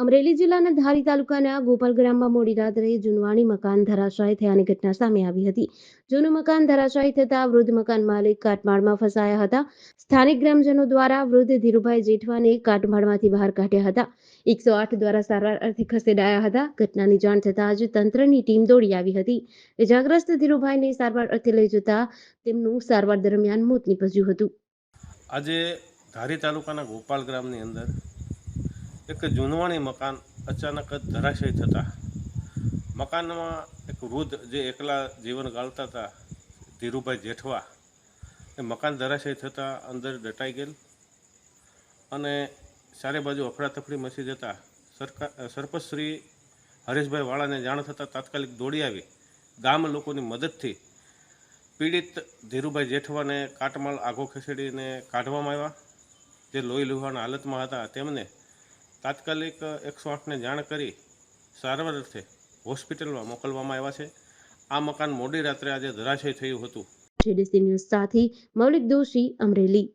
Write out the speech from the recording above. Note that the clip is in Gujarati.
અમરેલી જિલ્લાના ધારી તાલુકાના ગોપાલ ગ્રામમાં મોડી રાત્રે જૂનવાણી મકાન ધરાશાયી થયાની ઘટના સામે આવી હતી. જૂનું મકાન ધરાશાયી થતા વૃદ્ધ મકાન માલિક કાટમાળમાં ફસાયા હતા. સ્થાનિક ગ્રામજનો દ્વારા વૃદ્ધ ધીરુભાઈ જેઠવાને કાટમાળમાંથી બહાર કાઢ્યા હતા. એકસો આઠ દ્વારા સારવાર અર્થે ખસેડાયા હતા. ઘટનાની જાણ થતાં જ તંત્રની ટીમ દોડી આવી હતી. ઇજાગ્રસ્ત ધીરુભાઈને સારવાર અર્થે લઈ જતા તેમનું સારવાર દરમિયાન મોત નીપજ્યું હતું. આજે ધારી તાલુકાના ગોપાલ ગ્રામની અંદર એક જૂનવાણી મકાન અચાનક જ ધરાશયી થતાં. મકાનમાં એક વૃદ્ધ જે એકલા જીવન ગાળતા હતા, ધીરુભાઈ જેઠવા, એ મકાન ધરાશયી થતાં અંદર દટાઈ ગયેલ અને ચારે બાજુ અફડાતફડી મચી જતાં સરકાર, સરપંચશ્રી હરેશભાઈ વાળાને જાણ થતાં તાત્કાલિક દોડી આવી. ગામ લોકોની મદદથી પીડિત ધીરુભાઈ જેઠવાને કાટમાળ આઘો ખસેડીને કાઢવામાં આવ્યા. જે લોહી લુહાણ હાલતમાં હતા, તેમને તાત્કાલિક એકસો આઠને જાણ કરી સારવાર અર્થે હોસ્પિટલમાં મોકલવામાં આવ્યા છે. આ મકાન મોડી રાત્રે આજે ધરાશય થયું હતું. જેડીસી ન્યૂઝ સાથે મૌલિક દોશી અમરેલી.